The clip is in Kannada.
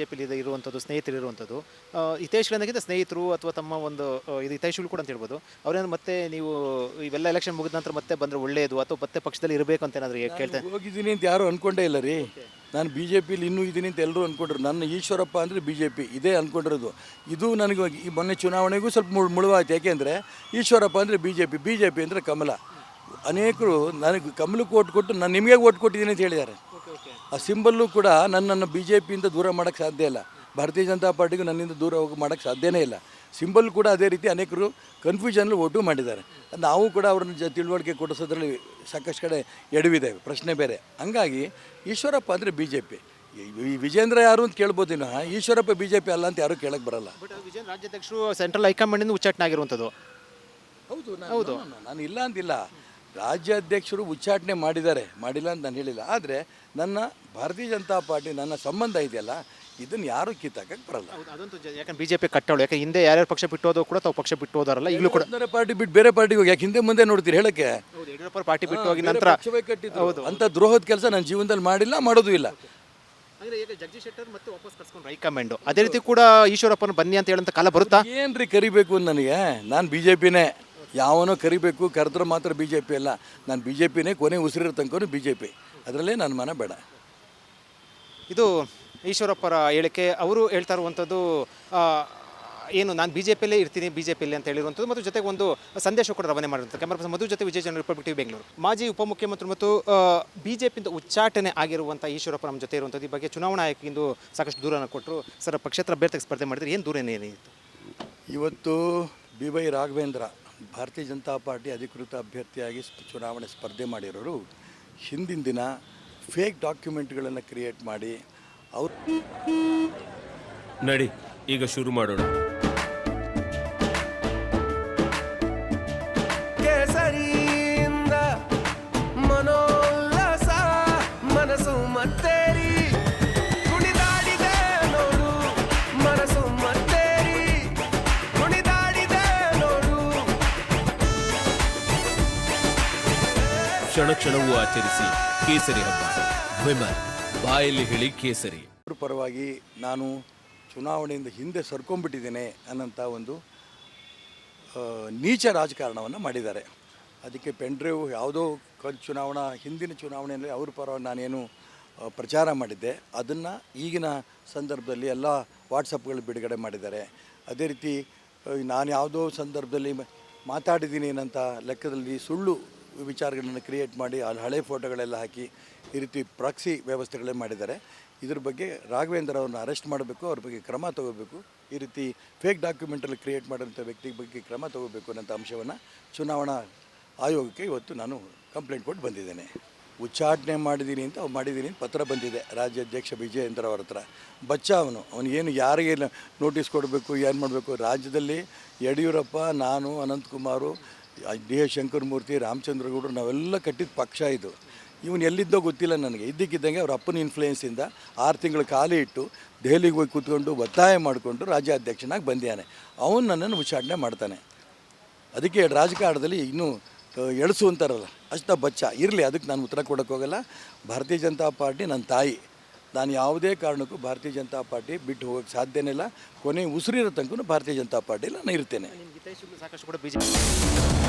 ಬಿಜೆಪಿಲಿ ಇರುವಂಥದ್ದು ಸ್ನೇಹಿತರು ಇರುವಂಥದ್ದು ಹಿತೈಷಿಗಳಿಂದ ಸ್ನೇಹಿತರು ಅಥವಾ ತಮ್ಮ ಒಂದು ಇದು ಹಿತೈಷಿಗಳು ಕೂಡ ಅಂತ ಹೇಳ್ಬೋದು. ಅವ್ರೇನು ಮತ್ತೆ ನೀವು ಇವೆಲ್ಲ ಎಲೆಕ್ಷನ್ ಮುಗಿದ ನಂತರ ಮತ್ತೆ ಬಂದರೆ ಒಳ್ಳೆಯದು ಅಥವಾ ಮತ್ತೆ ಪಕ್ಷದಲ್ಲಿ ಇರಬೇಕು ಅಂತ ಏನಾದರೂ ಕೇಳ್ತೇನೆ ಹೋಗಿದ್ದೀನಿ ಅಂತ ಯಾರು ಅನ್ಕೊಂಡೇ ಇಲ್ಲ ರೀ. ನಾನು ಬಿ ಜೆ ಪಿಲಿ ಇನ್ನೂ ಇದ್ದೀನಿ ಅಂತ ಎಲ್ಲರೂ ಅಂದ್ಕೊಂಡ್ರು ನನ್ನ ಈಶ್ವರಪ್ಪ ಅಂದರೆ ಬಿ ಜೆ ಪಿ ಇದೇ ಅಂದ್ಕೊಂಡಿರೋದು ಇದು ನನಗೆ ಈ ಮೊನ್ನೆ ಚುನಾವಣೆಗೂ ಸ್ವಲ್ಪ ಮುಳು ಮುಳುವಾಯ್ತು. ಯಾಕೆಂದರೆ ಈಶ್ವರಪ್ಪ ಅಂದರೆ B J P B J P ಅಂದರೆ ಕಮಲ. ಅನೇಕರು ನನಗೆ ಕಮಲಕ್ಕೆ ಓಟ್ ಕೊಟ್ಟು ನಾನು ನಿಮಗೆ ಓಟ್ ಕೊಟ್ಟಿದ್ದೀನಿ ಅಂತ ಹೇಳಿದ್ದಾರೆ. ಆ ಸಿಂಬಲ್ಲು ಕೂಡ ನನ್ನನ್ನು ಬಿ ಜೆ ಪಿಯಿಂದ ದೂರ ಮಾಡೋಕ್ಕೆ ಸಾಧ್ಯ ಇಲ್ಲ. ಭಾರತೀಯ ಜನತಾ ಪಾರ್ಟಿಗೂ ನನ್ನಿಂದ ದೂರ ಹೋಗಿ ಮಾಡೋಕ್ಕೆ ಸಾಧ್ಯನೇ ಇಲ್ಲ. ಸಿಂಬಲ್ ಕೂಡ ಅದೇ ರೀತಿ ಅನೇಕರು ಕನ್ಫ್ಯೂಷನಲ್ಲಿ ಓಟು ಮಾಡಿದ್ದಾರೆ. ನಾವು ಕೂಡ ಅವ್ರನ್ನ ಜ ತಿಳುವಳಿಕೆ ಕೊಡಿಸೋದ್ರಲ್ಲಿ ಸಾಕಷ್ಟು ಕಡೆ ಎಡವಿದೆ ಪ್ರಶ್ನೆ ಬೇರೆ. ಹಂಗಾಗಿ ಈಶ್ವರಪ್ಪ ಅಂದರೆ ಬಿ ಜೆ ಪಿ ಈ ವಿಜೇಂದ್ರ ಯಾರು ಅಂತ ಕೇಳ್ಬೋದು ಇನ್ನು ಈಶ್ವರಪ್ಪ ಬಿ ಜೆ ಪಿ ಅಲ್ಲ ಅಂತ ಯಾರೂ ಕೇಳಕ್ಕೆ ಬರಲ್ಲ. ಬಟ್ ವಿಜಯನ್ ರಾಜ್ಯಾಧ್ಯಕ್ಷರು ಸೆಂಟ್ರಲ್ ಹೈಕಮಾಂಡಿಂದ ಉಚ್ಚಾಟನೆ ಆಗಿರುವಂಥದ್ದು ಹೌದು ಹೌದು. ನಾನು ಇಲ್ಲ ಅಂತಿಲ್ಲ ರಾಜ್ಯಾಧ್ಯಕ್ಷರು ಉಚ್ಚಾಟನೆ ಮಾಡಿದ್ದಾರೆ. ಮಾಡಿಲ್ಲ ಅಂತ ನಾನು ಹೇಳಿಲ್ಲ. ಆದರೆ ನನ್ನ ಭಾರತೀಯ ಜನತಾ ಪಾರ್ಟಿ ನನ್ನ ಸಂಬಂಧ ಇದೆಯಲ್ಲ ಇದನ್ನು ಯಾರು ಕಿತ್ತಾಕಕ್ಕೆ ಬರಲ್ಲ. ಅದಂತೂ ಜ- ಯಾಕಂದ್ರೆ ಬಿಜೆಪಿ ಕಟ್ಟೋಳು. ಯಾಕೆ ಹಿಂದೆ ಯಾರ್ಯಾರು ಪಕ್ಷ ಬಿಟ್ಟು ಹೋದ್ರು ಕೂಡ ತಾವು ಪಕ್ಷ ಬಿಟ್ಟು ಹೋದಾರಲ್ಲ ಈಗಲೂ ಕೂಡ. ಬೇರೆ ಪಾರ್ಟಿ ಬಿಟ್ಟು ಬೇರೆ ಪಾರ್ಟಿಗೆ ಹೋಗಿ ಯಾಕೆ ಹಿಂದೆ ಮುಂದೆ ನೋಡ್ತೀರಿ ಹೇಳಕ್ಕೆ? ಹೌದು ಯಡಿಯೂರಪ್ಪ ಪಾರ್ಟಿ ಬಿಟ್ಟು ಹೋಗಿ ನಂತರ ಪಕ್ಷವೇ ಅಂತ ದ್ರೋಹದ ಕೆಲಸ ನನ್ನ ಜೀವನದಲ್ಲಿ ಮಾಡಿಲ್ಲ ಮಾಡೋದು ಇಲ್ಲ. ಅಂದ್ರೆ ಈಗ ಜಗದೀಶ್ ಶೆಟ್ಟರ್ ಮತ್ತೆ ವಾಪಸ್ ಕರ್ಸ್ಕೊಂಡು ಹೈಕಮಾಂಡ್. ಅದೇ ರೀತಿ ಕೂಡ ಈಶ್ವರಪ್ಪನ ಬನ್ನಿ ಅಂತ ಹೇಳಂತ ಕಾಲ ಬರುತ್ತಾ? ಏನ್ರಿ ಕರಿಬೇಕು ನನಗೆ? ನಾನು ಬಿ ಜೆ ಪಿನೇ ಯಾವನೋ ಕರಿಬೇಕು ಕರೆದ್ರೆ ಮಾತ್ರ ಬಿ ಜೆ ಪಿ ಅಲ್ಲ. ನಾನು ಬಿ ಜೆ ಪಿನೇ ಕೊನೆ ಉಸಿರಿರೋ ತನಕ ಬಿ ಜೆ ಪಿ ಅದರಲ್ಲೇ ನನ್ನ ಮನ ಬೇಡ. ಇದು ಈಶ್ವರಪ್ಪರ ಹೇಳಿಕೆ. ಅವರು ಹೇಳ್ತಾ ಇರುವಂಥದ್ದು ಏನು ನಾನು ಬಿ ಜೆ ಪಿಯಲ್ಲೇ ಇರ್ತೀನಿ ಬಿ ಜೆ ಪಿಯಲ್ಲಿ ಅಂತ ಹೇಳಿರುವಂಥದ್ದು ಮತ್ತು ಜೊತೆಗೆ ಒಂದು ಸಂದೇಶ ಕೂಡ ರವಾನೆ ಮಾಡಿರುವಂಥ ಕ್ಯಾಮರಾ ಪರ್ಸನ್ ಮಧು ಜೊತೆ ವಿಜಯ ಜನ ರಿಪಬ್ಲಿಕ್ ಟಿವಿ ಬೆಂಗಳೂರು ಮಾಜಿ ಉಪಮುಖ್ಯಮಂತ್ರಿ ಮತ್ತು ಬಿ ಜೆ ಪಿಯಿಂದ ಉಚ್ಚಾಟನೆ ಆಗಿರುವಂಥ ಈಶ್ವರಪ್ಪ ನಮ್ಮ ಜೊತೆ ಇರುವಂಥದ್ದು ಈ ಬಗ್ಗೆ ಚುನಾವಣಾ ಇಂದು ಸಾಕಷ್ಟು ದೂರನ ಕೊಟ್ಟರು ಸರ್ ಪಕ್ಷೇತರ ಅಭ್ಯರ್ಥಿಗೆ ಸ್ಪರ್ಧೆ ಮಾಡಿದರೆ ಏನು ದೂರ ಏನೇನಿತ್ತು ಇವತ್ತು ಬಿ ವೈ ರಾಘವೇಂದ್ರ ಭಾರತೀಯ ಜನತಾ ಪಾರ್ಟಿ ಅಧಿಕೃತ ಅಭ್ಯರ್ಥಿಯಾಗಿ ಚುನಾವಣೆ ಸ್ಪರ್ಧೆ ಮಾಡಿರೋರು ಹಿಂದಿನ ದಿನ ಫೇಕ್ ಡಾಕ್ಯುಮೆಂಟ್ಗಳನ್ನು ಕ್ರಿಯೇಟ್ ಮಾಡಿ ಅವ್ರು ನಡಿ, ಈಗ ಶುರು ಮಾಡೋಣ. ಕ್ಷಣ ಕ್ಷಣವೂ ಆಚರಿಸಿ ಕೇಸರಿ ಹಬ್ಬ. ವಿಮಲ್, ಬಾಯಲ್ಲಿ ಹೇಳಿ ಕೇಸರಿ. ಪರವಾಗಿ ನಾನು ಚುನಾವಣೆಯಿಂದ ಹಿಂದೆ ಸರ್ಕೊಂಡ್ಬಿಟ್ಟಿದ್ದೇನೆ ಅನ್ನೋಂಥ ಒಂದು ನೀಚ ರಾಜಕಾರಣವನ್ನು ಮಾಡಿದ್ದಾರೆ. ಅದಕ್ಕೆ ಪೆಂಡ್ರೈವ್ ಯಾವುದೋ ಕ ಚುನಾವಣಾ, ಹಿಂದಿನ ಚುನಾವಣೆಯಲ್ಲಿ ಅವ್ರ ಪರವಾಗಿ ನಾನೇನು ಪ್ರಚಾರ ಮಾಡಿದ್ದೆ. ಅದನ್ನು ಈಗಿನ ಸಂದರ್ಭದಲ್ಲಿ ಎಲ್ಲ ವಾಟ್ಸಪ್ಗಳು ಬಿಡುಗಡೆ ಮಾಡಿದ್ದಾರೆ. ಅದೇ ರೀತಿ ನಾನು ಯಾವುದೋ ಸಂದರ್ಭದಲ್ಲಿ ಮಾತಾಡಿದ್ದೀನಿ ಅನ್ನೋಂಥ ಲೆಕ್ಕದಲ್ಲಿ ಸುಳ್ಳು ವಿಚಾರಗಳನ್ನು ಕ್ರಿಯೇಟ್ ಮಾಡಿ ಅಲ್ಲಿ ಹಳೆ ಫೋಟೋಗಳೆಲ್ಲ ಹಾಕಿ ಈ ರೀತಿ ಪ್ರಾಕ್ಸಿ ವ್ಯವಸ್ಥೆಗಳೇ ಮಾಡಿದ್ದಾರೆ. ಇದ್ರ ಬಗ್ಗೆ ರಾಘವೇಂದ್ರ ಅವ್ರನ್ನ ಅರೆಸ್ಟ್ ಮಾಡಬೇಕು, ಅವ್ರ ಬಗ್ಗೆ ಕ್ರಮ ತಗೋಬೇಕು, ಈ ರೀತಿ ಫೇಕ್ ಡಾಕ್ಯುಮೆಂಟಲ್ಲಿ ಕ್ರಿಯೇಟ್ ಮಾಡೋಂಥ ವ್ಯಕ್ತಿ ಬಗ್ಗೆ ಕ್ರಮ ತಗೋಬೇಕು ಅನ್ನೋಂಥ ಅಂಶವನ್ನು ಚುನಾವಣಾ ಆಯೋಗಕ್ಕೆ ಇವತ್ತು ನಾನು ಕಂಪ್ಲೇಂಟ್ ಕೊಟ್ಟು ಬಂದಿದ್ದೇನೆ. ಉಚ್ಚಾಟನೆ ಮಾಡಿದ್ದೀನಿ ಅಂತ ಅವ್ರು ಮಾಡಿದ್ದೀನಿ ಅಂತ ಪತ್ರ ಬಂದಿದೆ ರಾಜ್ಯಾಧ್ಯಕ್ಷ ವಿಜಯೇಂದ್ರ ಅವ್ರ ಹತ್ರ. ಬಚ್ಚ ಅವನು, ಅವನಿಗೇನು ಯಾರಿಗೆ ನೋಟಿಸ್ ಕೊಡಬೇಕು, ಏನು ಮಾಡಬೇಕು? ರಾಜ್ಯದಲ್ಲಿ ಯಡಿಯೂರಪ್ಪ, ನಾನು, ಅನಂತಕುಮಾರು ಡಿ ಎಸ್ ಶಂಕರಮೂರ್ತಿ ರಾಮಚಂದ್ರಗೌಡರು ನಾವೆಲ್ಲ ಕಟ್ಟಿದ ಪಕ್ಷ ಇದು. ಇವನು ಎಲ್ಲಿದ್ದೋ ಗೊತ್ತಿಲ್ಲ ನನಗೆ. ಇದ್ದಕ್ಕಿದ್ದಂಗೆ ಅವ್ರ ಅಪ್ಪನ ಇನ್ಫ್ಲೂಯೆನ್ಸಿಂದ ಆರು ತಿಂಗಳು ಖಾಲಿ ಇಟ್ಟು ದೆಹಲಿಗೆ ಹೋಗಿ ಕೂತ್ಕೊಂಡು ಒತ್ತಾಯ ಮಾಡಿಕೊಂಡು ರಾಜ್ಯಾಧ್ಯಕ್ಷನಾಗಿ ಬಂದಿದ್ದಾನೆ ಅವನು ನನ್ನನ್ನು ಉಚ್ಚಾಟನೆ ಮಾಡ್ತಾನೆ. ಅದಕ್ಕೆ ರಾಜಕಾರಣದಲ್ಲಿ ಇನ್ನೂ ಎಳಸು ಅಂತಾರಲ್ಲ, ಅಷ್ಟ ಬಚ್ಚ. ಇರಲಿ, ಅದಕ್ಕೆ ನಾನು ಉತ್ತರ ಕೊಡೋಕ್ಕೆ ಹೋಗಲ್ಲ. ಭಾರತೀಯ ಜನತಾ ಪಾರ್ಟಿ ನನ್ನ ತಾಯಿ. ನಾನು ಯಾವುದೇ ಕಾರಣಕ್ಕೂ ಭಾರತೀಯ ಜನತಾ ಪಾರ್ಟಿ ಬಿಟ್ಟು ಹೋಗೋಕ್ಕೆ ಸಾಧ್ಯನೇ ಇಲ್ಲ. ಕೊನೆ ಉಸಿರಿರೋ ತನಕ ಭಾರತೀಯ ಜನತಾ ಪಾರ್ಟಿಲಿ ನಾನು ಇರ್ತೇನೆ. ಸಾಕಷ್ಟು ಕೂಡ ಬಿಜೆಪಿ